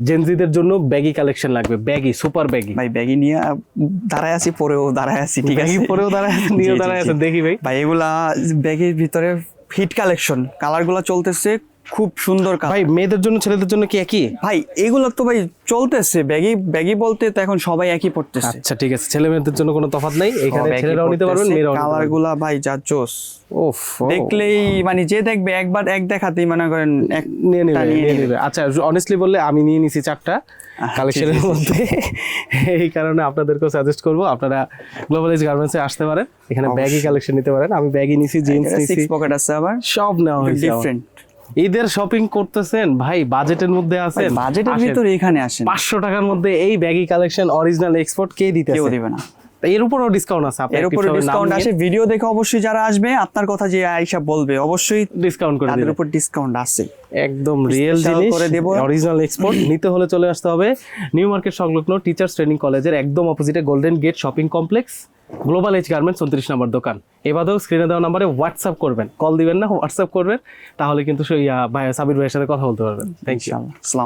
জেনজিদের জন্য baggy collection লাগবে baggy super baggy ভাই ব্যাগি নিয়ে দাঁড়ায় আছি পরেও দাঁড়ায় আছি ঠিক আছে? পরেও দাঁড়ায় আছেন, নিয়েও দাঁড়ায়। আছেন দেখি ভাই। ভাই এগুলা ব্যাগের ভিতরে ফিট কালেকশন কালারগুলা চলতেছে খুব সুন্দর কালার ভাই মেয়েদের জন্য ছেলেদের জন্য কি একই? ভাই এগুলো তো ভাই চলতেছে ব্যাগি ব্যাগি বলতে তো এখন সবাই একই পড়তেছে। আচ্ছা ঠিক আছে ছেলে মেয়েদের জন্য কোনো তফাৎ নাই এখানে ছেলেরাও নিতে পারবেন মেয়েরাও নিতে কালারগুলা ভাই যা জোস ওফ দেখলেই মানে যে দেখবে একবার এক দেখাতেই মনে করেন এক নিয়ে নেবে নিয়ে নেবে। আচ্ছা অনেস্টলি বললে আমি নিয়ে নিছি চারটা কালেকশনের জি। মধ্যে। এই কারণে আপনাদেরকেও সাজেস্ট করব আপনারা গ্লোবালাইজ গার্মেন্টসে আসতে পারেন এখানে ব্যাগি কালেকশন নিতে পারেন। আমি ব্যাগি নিছি জিন্স নিছি। সিক্স পকেট আছে আবার। সব নেওয়া হয়েছে ডিফারেন্ট ঈদের শপিং করতেছেন? ভাই বাজেটের মধ্যে আছেন? বাজেটের ভিতর এখানে আসেন। পাঁচশো টাকার মধ্যে এই ব্যাগি কালেকশন অরিজিনাল এক্সপোর্ট কে দিতে কেউ দিবে না। এর উপরও ডিসকাউন্ট আছে এর উপরে ডিসকাউন্ট আসে ভিডিও দেখে অবশ্যই যারা আসবে আপনার কথা যে আয়সা বলবে অবশ্যই ডিসকাউন্ট করে তাদের উপর ডিসকাউন্ট আছে। একদম রিয়েল জিনিস করে দেব। অরিজিনাল এক্সপোর্ট নিতে হলে চলে আসতে হবে নিউ মার্কেট সংলগ্ন টিচার্স ট্রেনিং কলেজের একদম অপোজিটে golden gate shopping complex global edge garments উনত্রিশ নম্বর দোকান। এবারেও স্ক্রিনে দেওয়া নাম্বারে হোয়াটসঅ্যাপ করবেন। কল দিবেন না হোয়াটসঅ্যাপ করবেন তাহলে কিন্তু সেই ভাই সাবির ভাইয়ের সাথে কথা বলতে পারবেন। থ্যাংক ইউ আসসালাম